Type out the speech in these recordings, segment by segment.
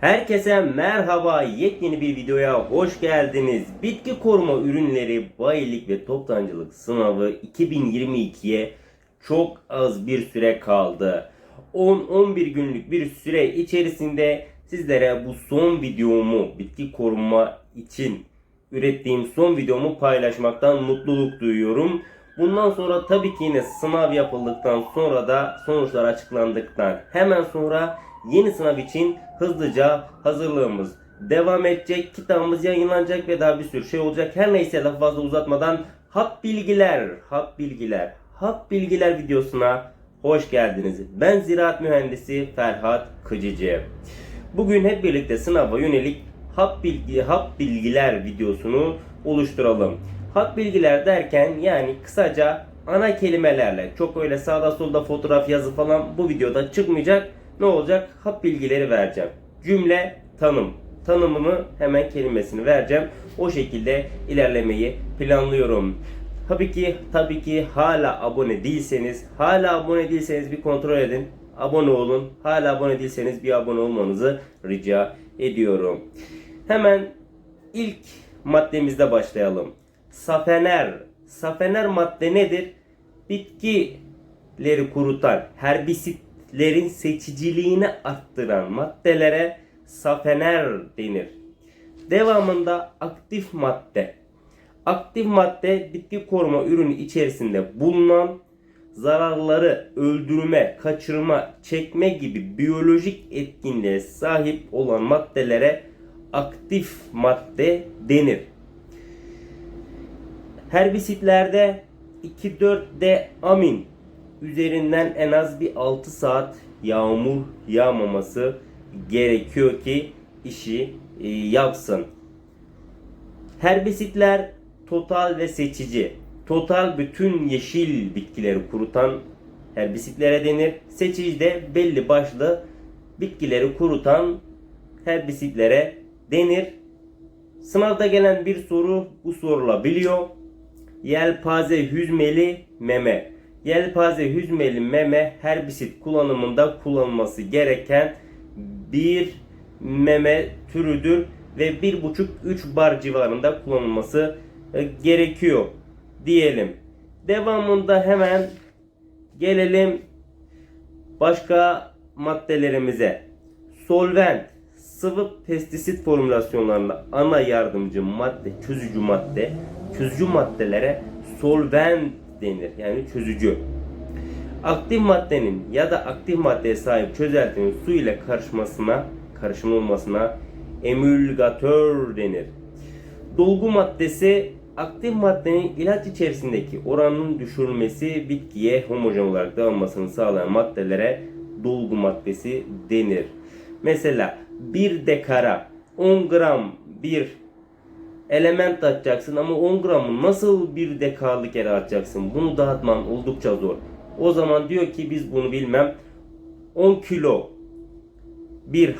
Herkese merhaba. Yepyeni bir videoya hoş geldiniz. Bitki koruma ürünleri bayilik ve toptancılık sınavı 2022'ye çok az bir süre kaldı. 10-11 günlük bir süre içerisinde sizlere bu son videomu bitki koruma için ürettiğim son videomu paylaşmaktan mutluluk duyuyorum. Bundan sonra tabii ki yine sınav yapıldıktan sonra da sonuçlar açıklandıktan hemen sonra yeni sınav için hızlıca hazırlığımız devam edecek. Kitabımız yayınlanacak ve daha bir sürü şey olacak. Her neyse daha fazla uzatmadan hap bilgiler, hap bilgiler, hap bilgiler videosuna hoş geldiniz. Ben ziraat mühendisi Ferhat Kıcıcı. Bugün hep birlikte sınava yönelik hap bilgi hap bilgiler videosunu oluşturalım. Hap bilgiler derken yani kısaca ana kelimelerle çok öyle sağda solda fotoğraf yazı falan bu videoda çıkmayacak. Ne olacak? Hap bilgileri vereceğim. Cümle tanım. Tanımımı hemen kelimesini vereceğim. O şekilde ilerlemeyi planlıyorum. Tabii ki tabii ki hala abone değilseniz, hala abone değilseniz bir kontrol edin. Abone olun. Hala abone değilseniz bir abone olmanızı rica ediyorum. Hemen ilk maddemizde başlayalım. Safener. Safener madde nedir? Bitkileri kurutan, herbisitlerin seçiciliğini arttıran maddelere safener denir. Devamında aktif madde. Aktif madde bitki koruma ürünü içerisinde bulunan zararları öldürme, kaçırma, çekme gibi biyolojik etkinliğe sahip olan maddelere aktif madde denir. Herbisitlerde 2,4-D amin üzerinden en az bir 6 saat yağmur yağmaması gerekiyor ki işi e, yapsın. Herbisitler total ve seçici. Total bütün yeşil bitkileri kurutan herbisitlere denir. Seçici de belli başlı bitkileri kurutan herbisitlere denir. Sınavda gelen bir soru bu sorulabiliyor. Yelpaze hüzmeli meme. Yelpaze hüzmeli meme herbisit kullanımında kullanılması gereken bir meme türüdür ve 1,5-3 bar civarında kullanılması e, gerekiyor diyelim. Devamında hemen gelelim başka maddelerimize. Solvent, sıvı pestisit formülasyonlarında ana yardımcı madde, çözücü madde, çözücü maddelere solvent denir. Yani çözücü. Aktif maddenin ya da aktif maddeye sahip çözeltinin su ile karışmasına, karışım olmasına emülgatör denir. Dolgu maddesi aktif maddenin ilaç içerisindeki oranının düşürülmesi bitkiye homojen olarak dağılmasını sağlayan maddelere dolgu maddesi denir. Mesela bir dekara 10 gram bir element atacaksın ama 10 gramı nasıl bir dekalık yere atacaksın? Bunu dağıtman oldukça zor. O zaman diyor ki biz bunu bilmem 10 kilo bir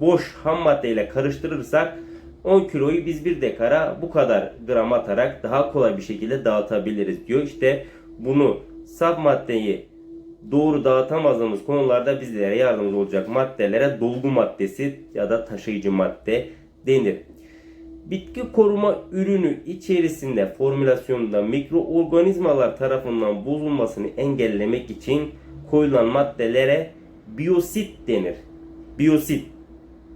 boş ham maddeyle karıştırırsak 10 kiloyu biz bir dekara bu kadar gram atarak daha kolay bir şekilde dağıtabiliriz diyor. İşte bunu saf maddeyi doğru dağıtamadığımız konularda bizlere yardımcı olacak maddelere dolgu maddesi ya da taşıyıcı madde denir. Bitki koruma ürünü içerisinde formülasyonunda mikroorganizmalar tarafından bozulmasını engellemek için koyulan maddelere biyosit denir. Biyosit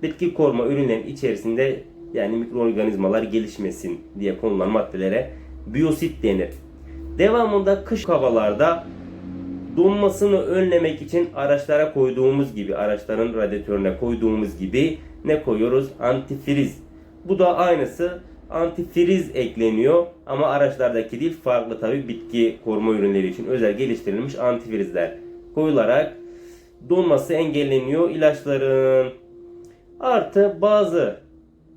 bitki koruma ürünlerin içerisinde yani mikroorganizmalar gelişmesin diye konulan maddelere biyosit denir. Devamında kış havalarda donmasını önlemek için araçlara koyduğumuz gibi araçların radyatörüne koyduğumuz gibi ne koyuyoruz? Antifriz. Bu da aynısı antifriz ekleniyor ama araçlardaki değil farklı tabi bitki koruma ürünleri için özel geliştirilmiş antifrizler koyularak donması engelleniyor ilaçların. Artı bazı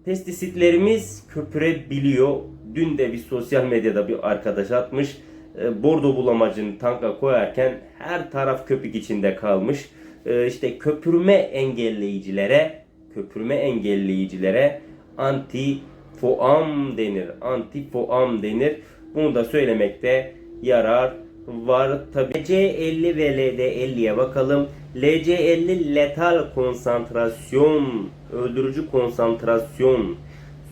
pestisitlerimiz köpürebiliyor. Dün de bir sosyal medyada bir arkadaş atmış. E, bordo bulamacını tanka koyarken her taraf köpük içinde kalmış. E, işte köpürme engelleyicilere köpürme engelleyicilere antifoam denir. Antifoam denir. Bunu da söylemekte yarar var. Tabii C50 ve LD50'ye bakalım. LC50 letal konsantrasyon, öldürücü konsantrasyon,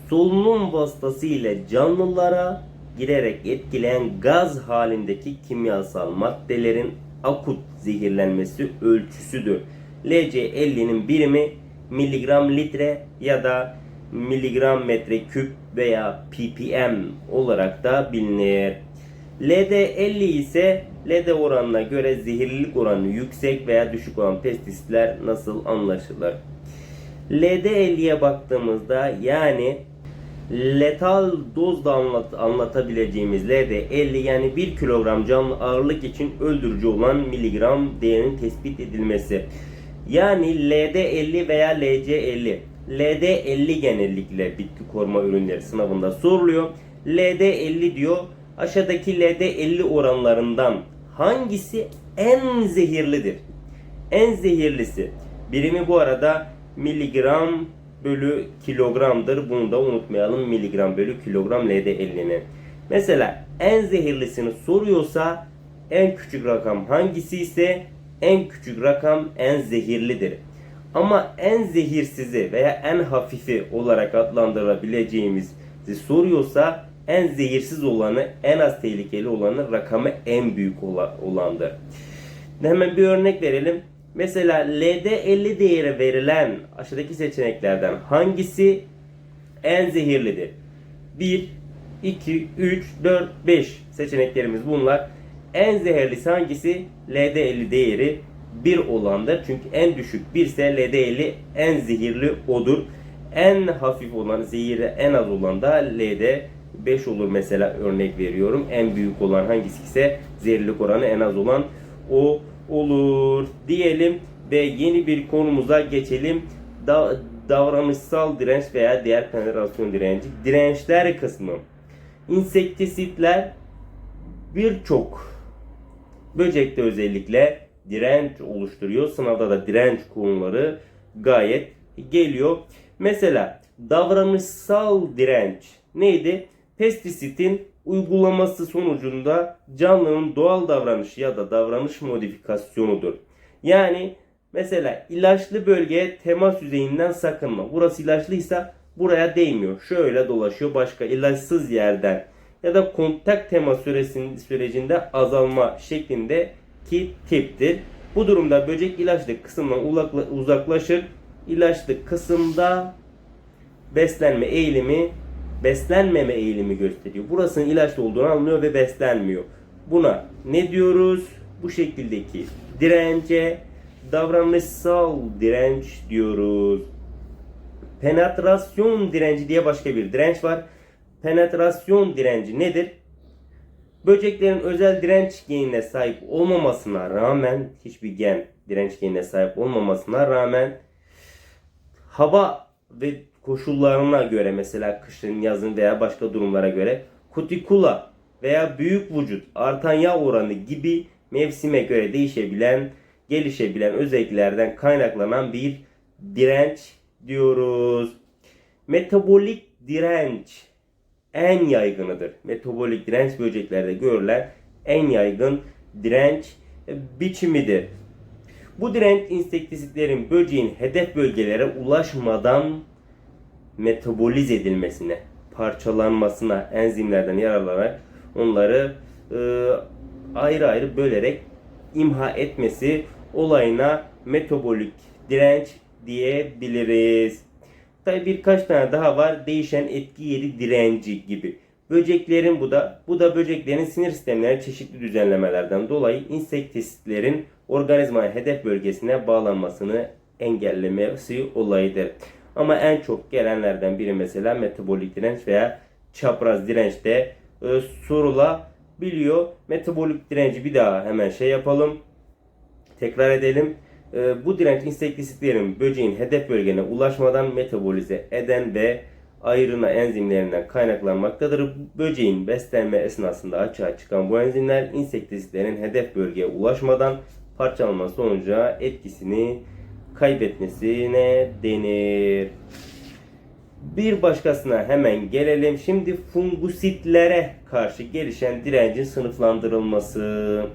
solunum vasıtasıyla canlılara girerek etkileyen gaz halindeki kimyasal maddelerin akut zehirlenmesi ölçüsüdür. LC50'nin birimi miligram litre ya da miligram metre küp veya ppm olarak da bilinir. LD50 ise LD oranına göre zehirlilik oranı yüksek veya düşük olan pestisitler nasıl anlaşılır? LD50'ye baktığımızda yani letal dozda anlat, anlatabileceğimiz LD50 yani 1 kilogram canlı ağırlık için öldürücü olan miligram değerinin tespit edilmesi. Yani LD50 veya LC50. LD50 genellikle bitki koruma ürünleri sınavında soruluyor. LD50 diyor. Aşağıdaki LD50 oranlarından hangisi en zehirlidir? En zehirlisi. Birimi bu arada miligram bölü kilogramdır. Bunu da unutmayalım. Miligram bölü kilogram LD50'nin. Mesela en zehirlisini soruyorsa en küçük rakam hangisi ise en küçük rakam en zehirlidir. Ama en zehirsizi veya en hafifi olarak adlandırabileceğimizi soruyorsa en zehirsiz olanı, en az tehlikeli olanı rakamı en büyük ola- olandır. Hemen bir örnek verelim. Mesela LD50 değeri verilen aşağıdaki seçeneklerden hangisi en zehirlidir? 1, 2, 3, 4, 5 seçeneklerimiz bunlar. En zehirlisi hangisi? LD50 değeri 1 olandır. Çünkü en düşük 1 ise LD50 en zehirli odur. En hafif olan zehiri en az olan da LD 5 olur mesela örnek veriyorum. En büyük olan hangisi ise zehirlilik oranı en az olan o olur diyelim ve yeni bir konumuza geçelim. Da- davranışsal direnç veya diğer penetrasyon direnci. Dirençler kısmı. İnsektisitler birçok böcekte özellikle direnç oluşturuyor. Sınavda da direnç konuları gayet geliyor. Mesela davranışsal direnç neydi? Pestisitin uygulaması sonucunda canlının doğal davranışı ya da davranış modifikasyonudur. Yani mesela ilaçlı bölgeye temas yüzeyinden sakınma. Burası ilaçlıysa buraya değmiyor. Şöyle dolaşıyor başka ilaçsız yerden ya da kontak temas süresinin sürecinde azalma şeklinde tiptir. Bu durumda böcek ilaçlı kısımdan uzaklaşır. İlaçlı kısımda beslenme eğilimi beslenmeme eğilimi gösteriyor. Burasının ilaçlı olduğunu anlıyor ve beslenmiyor. Buna ne diyoruz? Bu şekildeki dirence davranışsal direnç diyoruz. Penetrasyon direnci diye başka bir direnç var. Penetrasyon direnci nedir? Böceklerin özel direnç genine sahip olmamasına rağmen hiçbir gen direnç genine sahip olmamasına rağmen hava ve koşullarına göre mesela kışın, yazın veya başka durumlara göre kutikula veya büyük vücut, artan yağ oranı gibi mevsime göre değişebilen, gelişebilen özelliklerden kaynaklanan bir direnç diyoruz. Metabolik direnç en yaygınıdır. Metabolik direnç böceklerde görülen en yaygın direnç biçimidir. Bu direnç insektisitlerin böceğin hedef bölgelere ulaşmadan metabolize edilmesine, parçalanmasına enzimlerden yararlanarak onları e, ayrı ayrı bölerek imha etmesi olayına metabolik direnç diyebiliriz. Tabi birkaç tane daha var. Değişen etki yeri direnci gibi. Böceklerin bu da bu da böceklerin sinir sistemlerine çeşitli düzenlemelerden dolayı insektisitlerin organizmaya hedef bölgesine bağlanmasını engellemesi olayıdır. Ama en çok gelenlerden biri mesela metabolik direnç veya çapraz direnç de e, sorulabiliyor. Metabolik direnci bir daha hemen şey yapalım. Tekrar edelim. E, bu direnç insektisitlerin böceğin hedef bölgene ulaşmadan metabolize eden ve ayrına enzimlerinden kaynaklanmaktadır. Böceğin beslenme esnasında açığa çıkan bu enzimler insektisitlerin hedef bölgeye ulaşmadan parçalanma sonucu etkisini kaybetmesine denir. Bir başkasına hemen gelelim. Şimdi fungusitlere karşı gelişen direncin sınıflandırılması.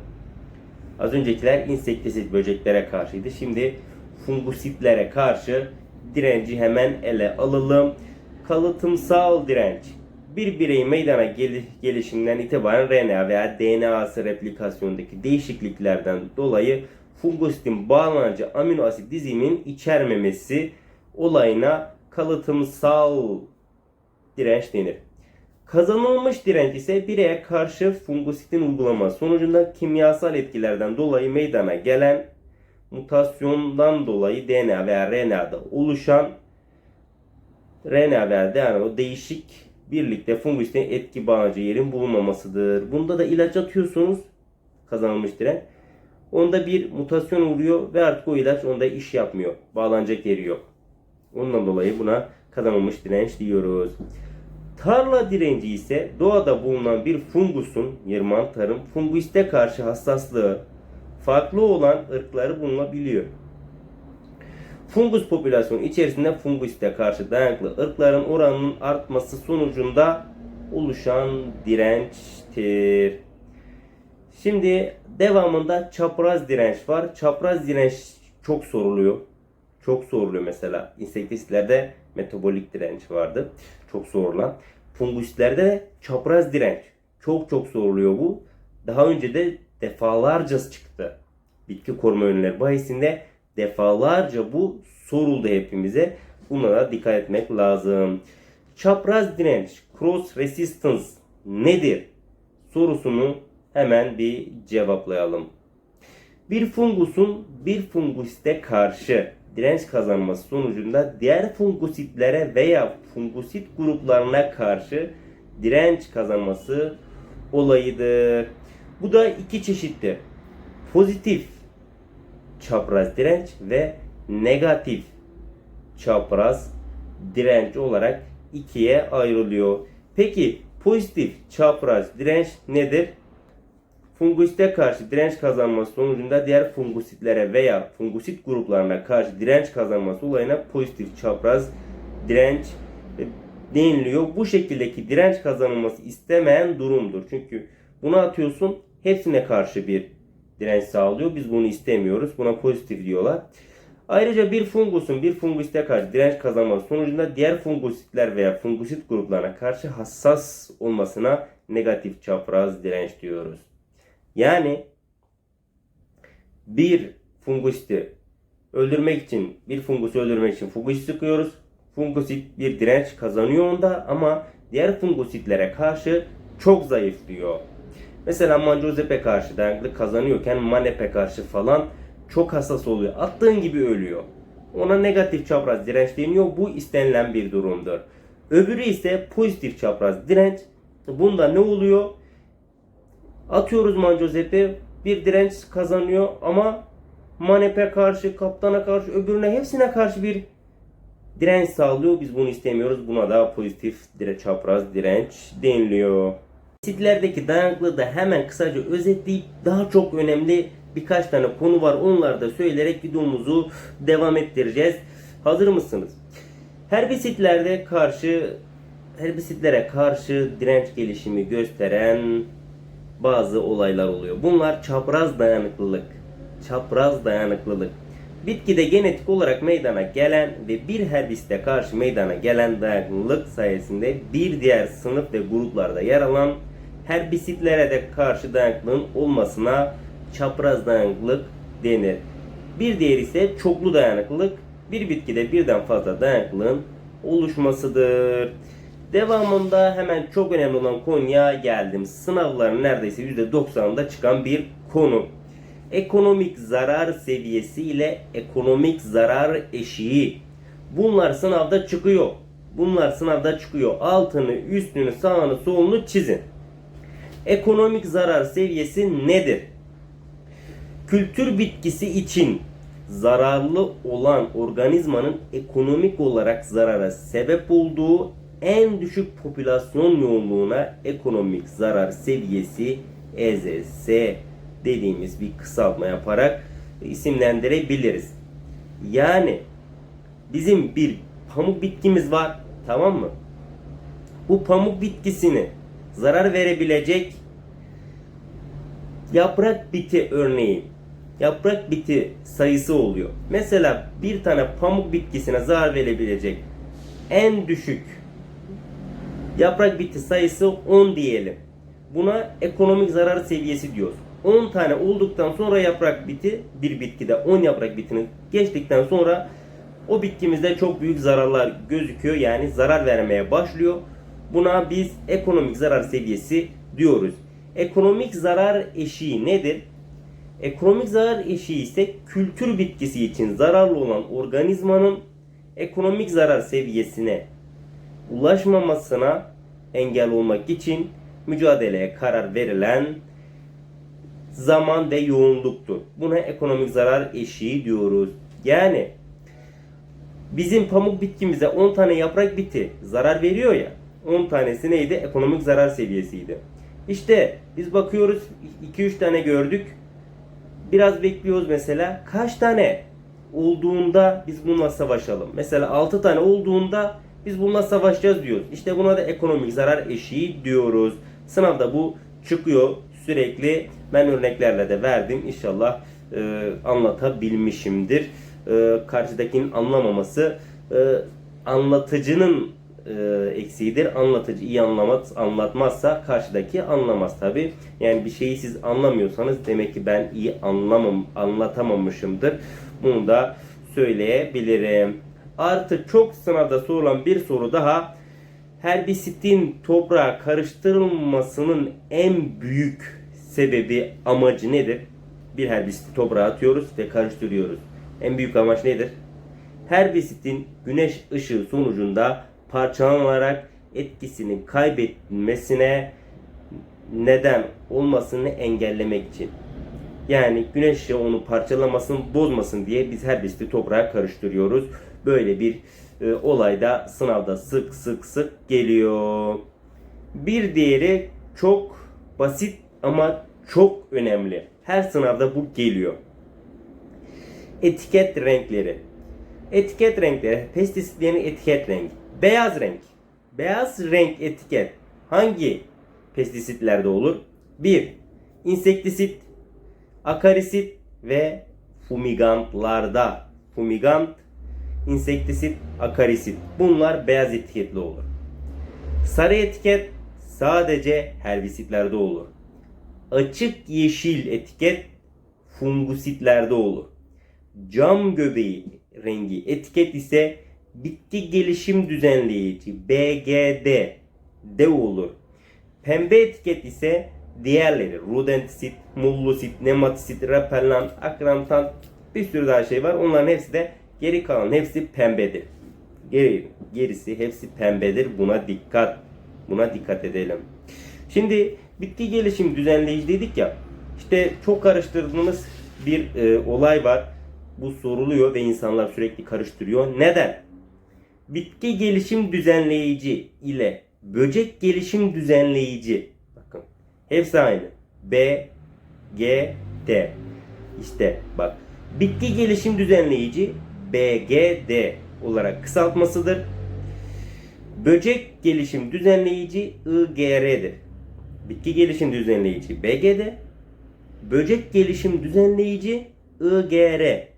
Az öncekiler insektisit böceklere karşıydı. Şimdi fungositlere karşı direnci hemen ele alalım. Kalıtımsal direnç. Bir bireyin meydana gel- gelişinden itibaren RNA veya DNA'sı replikasyondaki değişikliklerden dolayı fungositin bağlanıcı amino asit diziminin içermemesi olayına kalıtımsal direnç denir. Kazanılmış direnç ise bireye karşı fungositin uygulaması sonucunda kimyasal etkilerden dolayı meydana gelen mutasyondan dolayı DNA veya RNA'da oluşan RNA veya DNA değişik birlikte fungositin etki bağlayıcı yerin bulunmamasıdır. Bunda da ilaç atıyorsunuz kazanılmış direnç. Onda bir mutasyon oluyor ve artık o ilaç onda iş yapmıyor. Bağlanacak yeri yok. Ondan dolayı buna kazanılmış direnç diyoruz. Tarla direnci ise doğada bulunan bir fungusun, yırman tarım, fungiste karşı hassaslığı farklı olan ırkları bulunabiliyor. Fungus popülasyonu içerisinde fungiste karşı dayanıklı ırkların oranının artması sonucunda oluşan dirençtir. Şimdi devamında çapraz direnç var. Çapraz direnç çok soruluyor. Çok soruluyor mesela. İnsektisitlerde metabolik direnç vardı. Çok sorulan. Funguslerde de çapraz direnç. Çok çok soruluyor bu. Daha önce de defalarca çıktı. Bitki koruma ürünleri bahisinde defalarca bu soruldu hepimize. Buna da dikkat etmek lazım. Çapraz direnç, cross resistance nedir? Sorusunu hemen bir cevaplayalım. Bir fungusun bir fungusite karşı direnç kazanması sonucunda diğer fungositlere veya fungosit gruplarına karşı direnç kazanması olayıdır. Bu da iki çeşittir. Pozitif çapraz direnç ve negatif çapraz direnç olarak ikiye ayrılıyor. Peki pozitif çapraz direnç nedir? Fungusite karşı direnç kazanması sonucunda diğer fungositlere veya fungosit gruplarına karşı direnç kazanması olayına pozitif çapraz direnç deniliyor. Bu şekildeki direnç kazanılması istemeyen durumdur. Çünkü bunu atıyorsun hepsine karşı bir direnç sağlıyor. Biz bunu istemiyoruz. Buna pozitif diyorlar. Ayrıca bir fungusun bir fungusite karşı direnç kazanması sonucunda diğer fungusitler veya fungusit gruplarına karşı hassas olmasına negatif çapraz direnç diyoruz. Yani bir fungusiti öldürmek için bir fungusu öldürmek için fungusit sıkıyoruz. Fungusit bir direnç kazanıyor onda ama diğer fungusitlere karşı çok zayıflıyor. Mesela Manjozep'e karşı dayanıklı kazanıyorken Manep'e karşı falan çok hassas oluyor. Attığın gibi ölüyor. Ona negatif çapraz direnç deniyor. Bu istenilen bir durumdur. Öbürü ise pozitif çapraz direnç. Bunda ne oluyor? Atıyoruz Manjozep'e bir direnç kazanıyor ama Manep'e karşı, kaptana karşı, öbürüne hepsine karşı bir direnç sağlıyor. Biz bunu istemiyoruz. Buna da pozitif dire çapraz direnç deniliyor. Sitlerdeki dayanıklılığı da hemen kısaca özetleyip daha çok önemli birkaç tane konu var. Onları da söyleyerek videomuzu devam ettireceğiz. Hazır mısınız? Herbisitlerde karşı herbisitlere karşı direnç gelişimi gösteren bazı olaylar oluyor. Bunlar çapraz dayanıklılık. Çapraz dayanıklılık. Bitkide genetik olarak meydana gelen ve bir herbisite karşı meydana gelen dayanıklılık sayesinde bir diğer sınıf ve gruplarda yer alan herbisitlere de karşı dayanıklılığın olmasına çapraz dayanıklılık denir. Bir diğeri ise çoklu dayanıklılık. Bir bitkide birden fazla dayanıklılığın oluşmasıdır. Devamında hemen çok önemli olan konuya geldim. Sınavların neredeyse %90'ında çıkan bir konu. Ekonomik zarar seviyesi ile ekonomik zarar eşiği. Bunlar sınavda çıkıyor. Bunlar sınavda çıkıyor. Altını, üstünü, sağını, solunu çizin. Ekonomik zarar seviyesi nedir? Kültür bitkisi için zararlı olan organizmanın ekonomik olarak zarara sebep olduğu en düşük popülasyon yoğunluğuna ekonomik zarar seviyesi EZS dediğimiz bir kısaltma yaparak isimlendirebiliriz. Yani bizim bir pamuk bitkimiz var tamam mı? Bu pamuk bitkisini zarar verebilecek yaprak biti örneği. Yaprak biti sayısı oluyor. Mesela bir tane pamuk bitkisine zarar verebilecek en düşük yaprak biti sayısı 10 diyelim. Buna ekonomik zarar seviyesi diyoruz. 10 tane olduktan sonra yaprak biti bir bitkide 10 yaprak bitini geçtikten sonra o bitkimizde çok büyük zararlar gözüküyor. Yani zarar vermeye başlıyor. Buna biz ekonomik zarar seviyesi diyoruz. Ekonomik zarar eşiği nedir? Ekonomik zarar eşiği ise kültür bitkisi için zararlı olan organizmanın ekonomik zarar seviyesine ulaşmamasına engel olmak için mücadeleye karar verilen zaman ve yoğunluktur. Buna ekonomik zarar eşiği diyoruz. Yani bizim pamuk bitkimize 10 tane yaprak biti zarar veriyor ya. 10 tanesi neydi? Ekonomik zarar seviyesiydi. İşte biz bakıyoruz 2-3 tane gördük. Biraz bekliyoruz mesela. Kaç tane olduğunda biz bununla savaşalım. Mesela 6 tane olduğunda biz bununla savaşacağız diyoruz. İşte buna da ekonomik zarar eşiği diyoruz. Sınavda bu çıkıyor sürekli. Ben örneklerle de verdim. İnşallah e, anlatabilmişimdir. E, karşıdakinin anlamaması e, anlatıcının e, eksiğidir. Anlatıcı iyi anlamaz, anlatmazsa karşıdaki anlamaz tabi. Yani bir şeyi siz anlamıyorsanız demek ki ben iyi anlamam, anlatamamışımdır. Bunu da söyleyebilirim. Artı çok sınavda sorulan bir soru daha. Herbisitin toprağa karıştırılmasının en büyük sebebi amacı nedir? Bir herbisiti toprağa atıyoruz ve karıştırıyoruz. En büyük amaç nedir? Herbisitin güneş ışığı sonucunda parçalanarak etkisini kaybetmesine neden olmasını engellemek için. Yani güneş ışığı onu parçalamasın, bozmasın diye biz herbisiti toprağa karıştırıyoruz. Böyle bir e, olayda sınavda sık sık sık geliyor. Bir diğeri çok basit ama çok önemli. Her sınavda bu geliyor. Etiket renkleri. Etiket renkleri, pestisitlerin etiket rengi. Beyaz renk. Beyaz renk etiket hangi pestisitlerde olur? 1. İnsektisit, akarisit ve fumigantlarda. Fumigant, insektisit, akarisit. Bunlar beyaz etiketli olur. Sarı etiket sadece herbisitlerde olur. Açık yeşil etiket fungositlerde olur. Cam göbeği rengi etiket ise bitki gelişim düzenleyici BGD de olur. Pembe etiket ise diğerleri rodentisit, mullusit, nematisit, repellant, akrantant bir sürü daha şey var. Onların hepsi de geri kalan hepsi pembedir. Geri, gerisi hepsi pembedir. Buna dikkat. Buna dikkat edelim. Şimdi bitki gelişim düzenleyici dedik ya. İşte çok karıştırdığımız bir e, olay var. Bu soruluyor ve insanlar sürekli karıştırıyor. Neden? Bitki gelişim düzenleyici ile böcek gelişim düzenleyici bakın hepsi aynı. B G D. İşte bak bitki gelişim düzenleyici BGD olarak kısaltmasıdır. Böcek gelişim düzenleyici IGR'dir. Bitki gelişim düzenleyici BGD, böcek gelişim düzenleyici IGR.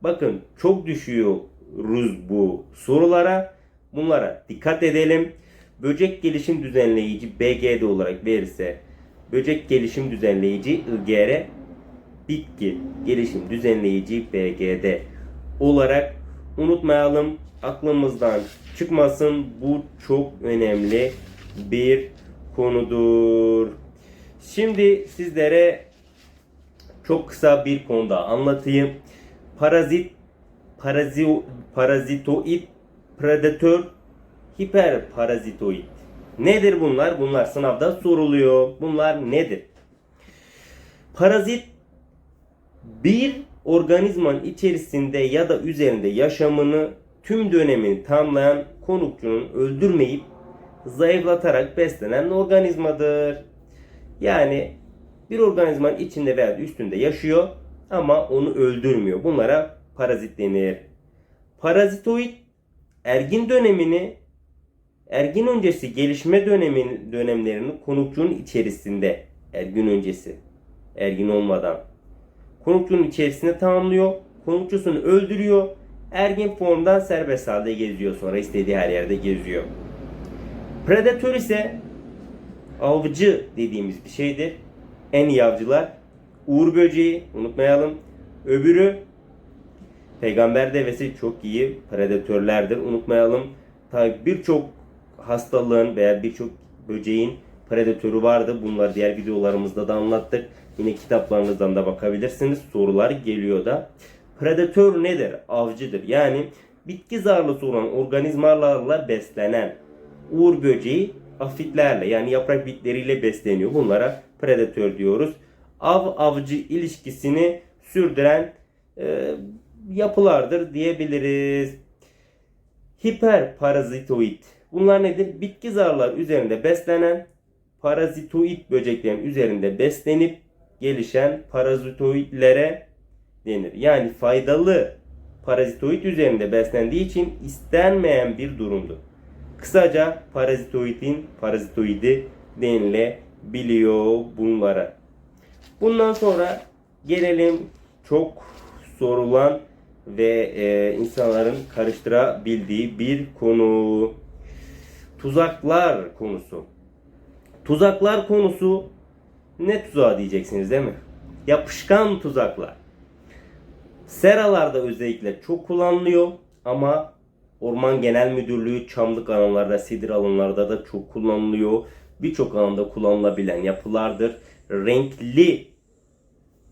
Bakın çok düşüyoruz bu sorulara. Bunlara dikkat edelim. Böcek gelişim düzenleyici BGD olarak verirse böcek gelişim düzenleyici IGR bitki gelişim düzenleyici BGD olarak unutmayalım. Aklımızdan çıkmasın. Bu çok önemli bir konudur. Şimdi sizlere çok kısa bir konuda anlatayım. Parazit, parazi, parazitoid, predatör, hiperparazitoid. Nedir bunlar? Bunlar sınavda soruluyor. Bunlar nedir? Parazit bir organizmanın içerisinde ya da üzerinde yaşamını tüm dönemini tamamlayan konukçunun öldürmeyip zayıflatarak beslenen organizmadır. Yani bir organizmanın içinde veya üstünde yaşıyor ama onu öldürmüyor. Bunlara parazit denir. Parazitoid ergin dönemini ergin öncesi gelişme dönemin dönemlerini konukçunun içerisinde ergin öncesi ergin olmadan. Konukçunun içerisine tamamlıyor. Konukçusunu öldürüyor. Ergin formda serbest halde geziyor sonra istediği her yerde geziyor. Predatör ise avcı dediğimiz bir şeydir. En iyi avcılar Uğur böceği unutmayalım. Öbürü peygamber devesi çok iyi predatörlerdir unutmayalım. Tabi birçok hastalığın veya birçok böceğin predatörü vardı. Bunları diğer videolarımızda da anlattık. Yine kitaplarınızdan da bakabilirsiniz. Sorular geliyor da. Predatör nedir? Avcıdır. Yani bitki zarlısı olan organizmalarla beslenen uğur böceği afitlerle yani yaprak bitleriyle besleniyor. Bunlara predatör diyoruz. Av avcı ilişkisini sürdüren e, yapılardır diyebiliriz. Hiperparazitoid. Bunlar nedir? Bitki zarlar üzerinde beslenen parazitoid böceklerin üzerinde beslenip gelişen parazitoidlere denir. Yani faydalı parazitoid üzerinde beslendiği için istenmeyen bir durumdur. Kısaca parazitoidin parazitoidi denilebiliyor bunlara. Bundan sonra gelelim çok sorulan ve e, insanların karıştırabildiği bir konu. Tuzaklar konusu. Tuzaklar konusu ne tuzağı diyeceksiniz değil mi? Yapışkan tuzaklar. Seralarda özellikle çok kullanılıyor ama Orman Genel Müdürlüğü çamlık alanlarda, sidir alanlarda da çok kullanılıyor. Birçok alanda kullanılabilen yapılardır. Renkli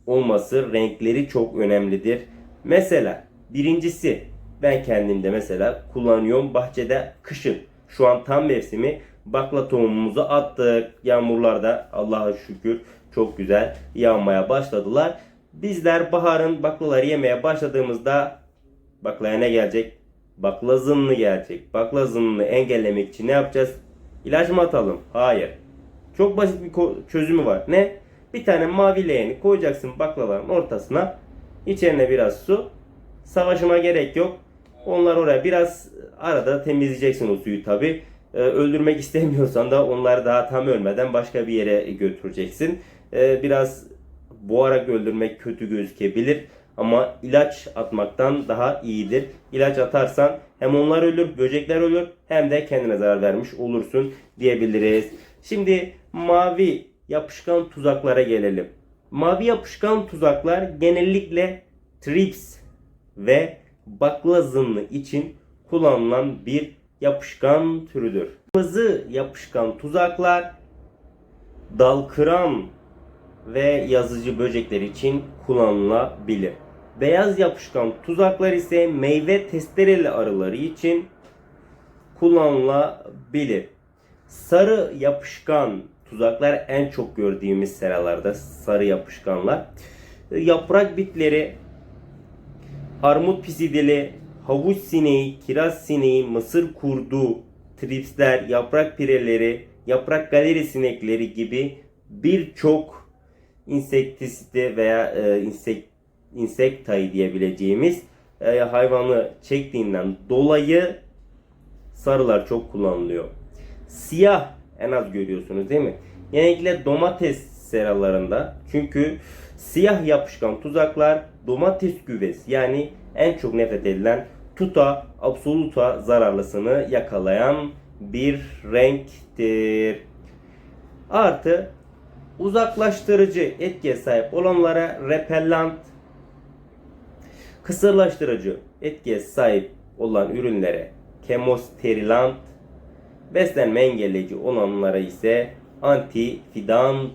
olması, renkleri çok önemlidir. Mesela birincisi ben kendimde mesela kullanıyorum bahçede kışın. Şu an tam mevsimi bakla tohumumuzu attık. Yağmurlarda Allah'a şükür çok güzel yağmaya başladılar. Bizler baharın baklaları yemeye başladığımızda baklaya ne gelecek? Bakla zımlı gelecek. Bakla zımını engellemek için ne yapacağız? İlaç mı atalım? Hayır. Çok basit bir çözümü var. Ne? Bir tane mavi leğeni koyacaksın baklaların ortasına. İçerine biraz su. Savaşıma gerek yok. Onlar oraya biraz arada temizleyeceksin o suyu tabi. Öldürmek istemiyorsan da onları daha tam ölmeden başka bir yere götüreceksin. Ee, biraz boğarak öldürmek kötü gözükebilir. Ama ilaç atmaktan daha iyidir. İlaç atarsan hem onlar ölür, böcekler ölür hem de kendine zarar vermiş olursun diyebiliriz. Şimdi mavi yapışkan tuzaklara gelelim. Mavi yapışkan tuzaklar genellikle trips ve bakla zımlı için kullanılan bir yapışkan türüdür. Kırmızı yapışkan tuzaklar dal kıran ve yazıcı böcekler için kullanılabilir. Beyaz yapışkan tuzaklar ise meyve testereli arıları için kullanılabilir. Sarı yapışkan tuzaklar en çok gördüğümüz seralarda sarı yapışkanlar. Yaprak bitleri, armut pisidili, havuç sineği, kiraz sineği, mısır kurdu, tripsler, yaprak pireleri, yaprak galeri sinekleri gibi birçok insektisite veya e, insek, insektayı diyebileceğimiz e, hayvanı çektiğinden dolayı sarılar çok kullanılıyor. Siyah en az görüyorsunuz değil mi? Genellikle domates seralarında çünkü siyah yapışkan tuzaklar domates güvesi yani en çok nefret edilen tuta absoluta zararlısını yakalayan bir renktir. Artı uzaklaştırıcı etkiye sahip olanlara repellant, kısırlaştırıcı etkiye sahip olan ürünlere kemosterilant, beslenme engelleyici olanlara ise antifidant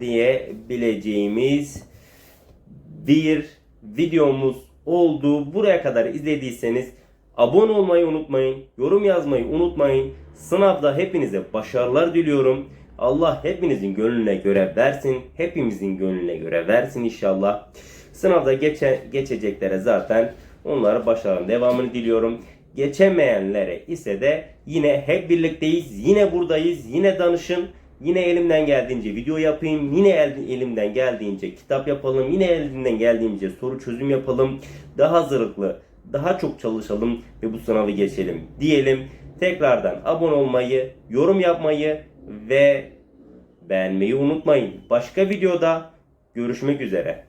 diyebileceğimiz bir videomuz oldu. Buraya kadar izlediyseniz abone olmayı unutmayın, yorum yazmayı unutmayın. Sınavda hepinize başarılar diliyorum. Allah hepinizin gönlüne göre versin. Hepimizin gönlüne göre versin inşallah. Sınavda geçe, geçeceklere zaten onlara başarıların devamını diliyorum. Geçemeyenlere ise de yine hep birlikteyiz. Yine buradayız. Yine danışın. Yine elimden geldiğince video yapayım. Yine el- elimden geldiğince kitap yapalım. Yine elimden geldiğince soru çözüm yapalım. Daha hazırlıklı, daha çok çalışalım ve bu sınavı geçelim diyelim. Tekrardan abone olmayı, yorum yapmayı ve beğenmeyi unutmayın. Başka videoda Görüşmek üzere.